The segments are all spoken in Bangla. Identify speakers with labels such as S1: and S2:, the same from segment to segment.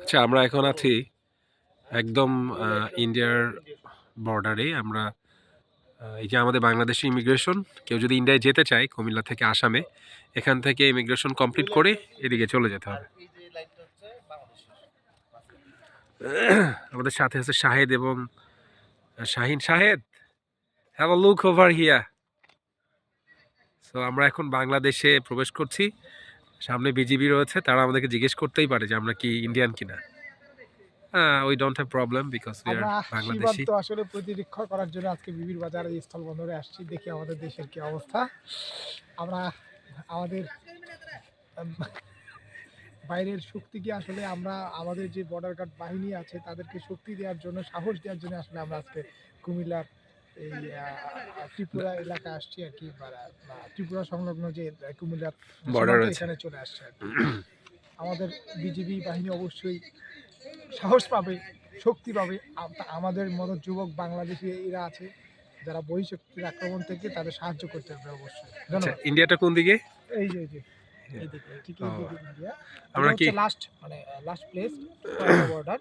S1: আচ্ছা আমরা এখন আছি একদম ইন্ডিয়ার বর্ডারে আমরা এই যে আমাদের বাংলাদেশি ইমিগ্রেশন কেউ যদি ইন্ডিয়ায় যেতে চায়, কুমিল্লা থেকে আসামে, এখান থেকে ইমিগ্রেশন কমপ্লিট করে এদিকে চলে যেতে হবে। আমাদের সাথে আছে শাহেদ এবং Shahin. Shahed have look over here so আমরা এখন বাংলাদেশে প্রবেশ করছি। সামনে বিজিবি রয়েছে তারা আমাদেরকে জিজ্ঞেস করতেই পারে যে আমরা কি ইন্ডিয়ান কিনা। We don't have problem because we are Bangladeshi
S2: সীমান্ত আসলে প্রতিরক্ষা করার জন্য আজকে বিবির বাজারে স্থল বন্দরে আসছি দেখি আমাদের দেশের কি অবস্থা। আমরা আমাদের বাইরের শক্তিকে আসলে আমরা আমাদের যে বর্ডার গার্ড বাহিনী আছে তাদেরকে শক্তি দেওয়ার জন্য সাহস দেওয়ার জন্য আসলে আমরা আজকে কুমিল্লার এই ত্রিপুরা এলাকা আসছি আর কি ত্রিপুরা সংলগ্ন যে কুমিল্লার
S1: আছে।
S2: এখানে চলে আসছে আর কি। আমাদের বিজিবি বাহিনী অবশ্যই সাহস পাবে শক্তি পাবে। আমাদের মতো যুবক বাংলাদেশি এরা আছে যারা বহিঃশক্তির আক্রমণ থেকে তাদের সাহায্য করতে হবে অবশ্যই।
S1: আচ্ছা
S2: ধন্যবাদ
S1: ইন্ডিয়াটা কোন দিকে?
S2: এই যে। ইন্ডিয়া।
S1: আমরা কি
S2: লাস্ট মানে লাস্ট প্লেস বর্ডার।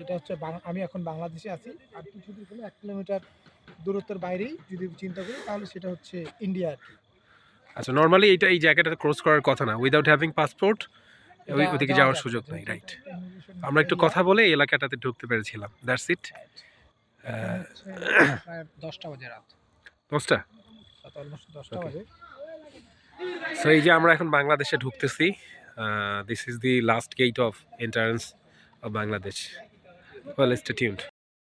S2: এটা হচ্ছে আমি এখন বাংলাদেশে আছি। আর কিছু দূর এক কিলোমিটার দূরত্বের বাইরেই যদি চিন্তা করি তাহলে সেটা হচ্ছে ইন্ডিয়া আর কি।
S1: আচ্ছা নর্মালি এটা এই জায়গাটা ক্রস করার কথা না। উইদাউট হ্যাভিং পাসপোর্ট ওই ওদিকে যাওয়ার সুযোগ নেই রাইট আমরা একটু কথা বলে এই এলাকাটাতে ঢুকতে পেরেছিলাম। দ্যাটস ইট
S2: দশটা বাজে রাত।
S1: দশটা?
S2: অলমোস্ট দশটা বাজে।
S1: সো এই যে আমরা এখন বাংলাদেশে ঢুকতেছি this is the last gate of entrance of Bangladesh well stay tuned